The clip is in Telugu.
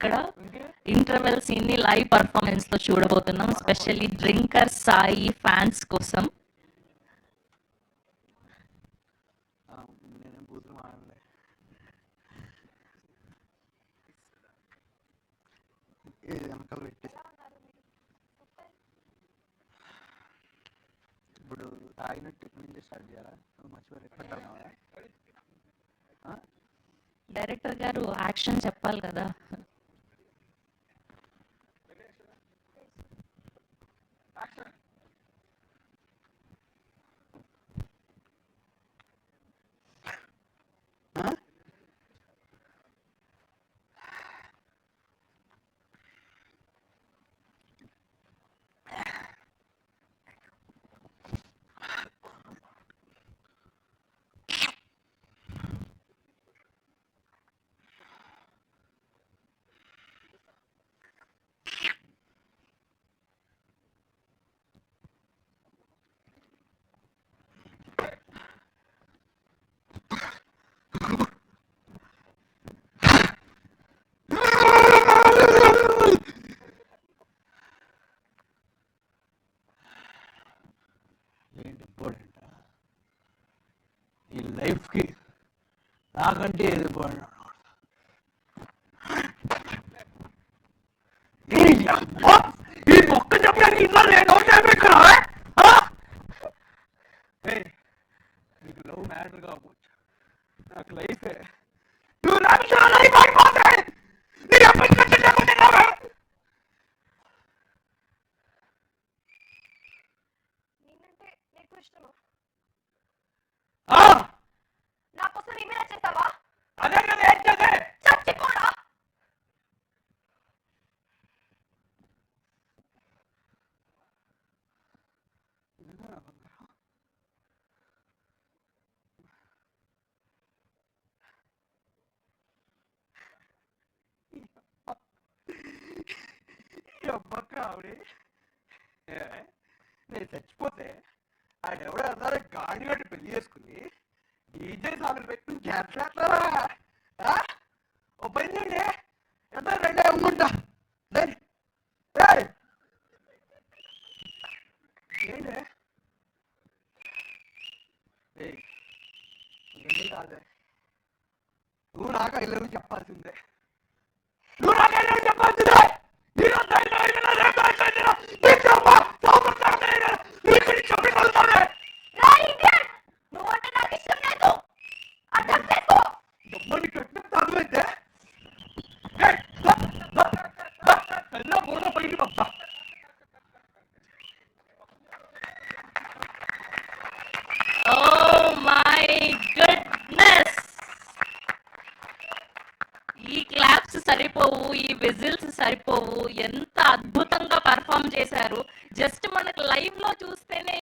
ఇక్కడ ఇంటర్వెల్ సీన్ని లైవ్ పర్ఫార్మెన్స్లో చూడబోతున్నాం స్పెషల్లీ డ్రింకర్ సాయి ఫ్యాన్స్ కోసం. ఇప్పుడు తాగినట్టు నుంచే స్టార్ట్ చేయాలా? డైరెక్టర్ గారు యాక్షన్ చెప్పాలి కదా. ఏంటి ఇంపార్టెంట్ ఈ లైఫ్కి నాకంటే ఏది ఇంపార్టెంట్ ఈ మొక్క చెప్పడానికి ఇన్నా నేను నీకు లవ్ మ్యాటర్ కావచ్చు నాకు లైఫే. నువ్వు నాకు లైఫ్ ఆవిడ. నేను చచ్చిపోతే ఆయన ఎవడో అన్నారు గాడి గట్టి పెళ్ళి చేసుకుని డీజే సాగులు పెట్టి చేస్తారా? ఓ పని చేయండి. ఎంత రెండే అమ్ముంటా రండి. ఏయ్! నువ్వు నాకు ఐ చెప్పాల్సిందే. ఈ సరిపోవు ఎంత అద్భుతంగా పర్ఫామ్ చేశారు. జస్ట్ మనకు లైవ్లో చూస్తేనే